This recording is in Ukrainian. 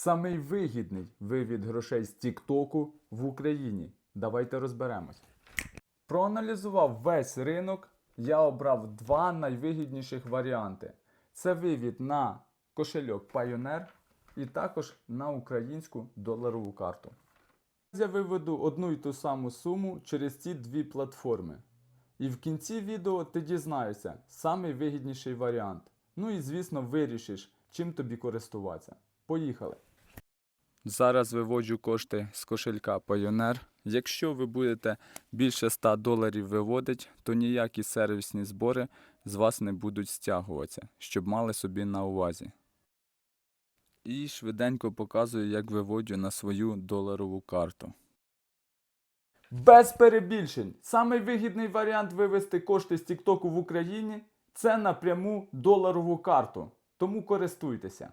самий вигідний вивід грошей з Тіктоку в Україні? Давайте розберемось. Проаналізував весь ринок, я обрав два найвигідніших варіанти. Це вивід на кошельок Pioneer і також на українську доларову карту. Я виведу одну і ту саму суму через ці дві платформи. І в кінці відео ти дізнаєшся самий вигідніший варіант. Ну і звісно вирішиш, чим тобі користуватися. Поїхали! Зараз виводжу кошти з кошелька Pioneer. Якщо ви будете більше 100 доларів виводити, то ніякі сервісні збори з вас не будуть стягуватися, щоб мали собі на увазі. І швиденько показую, як виводжу на свою доларову карту. Без перебільшень. Самий вигідний варіант вивести кошти з Тіктоку в Україні це напряму доларову карту. Тому користуйтеся.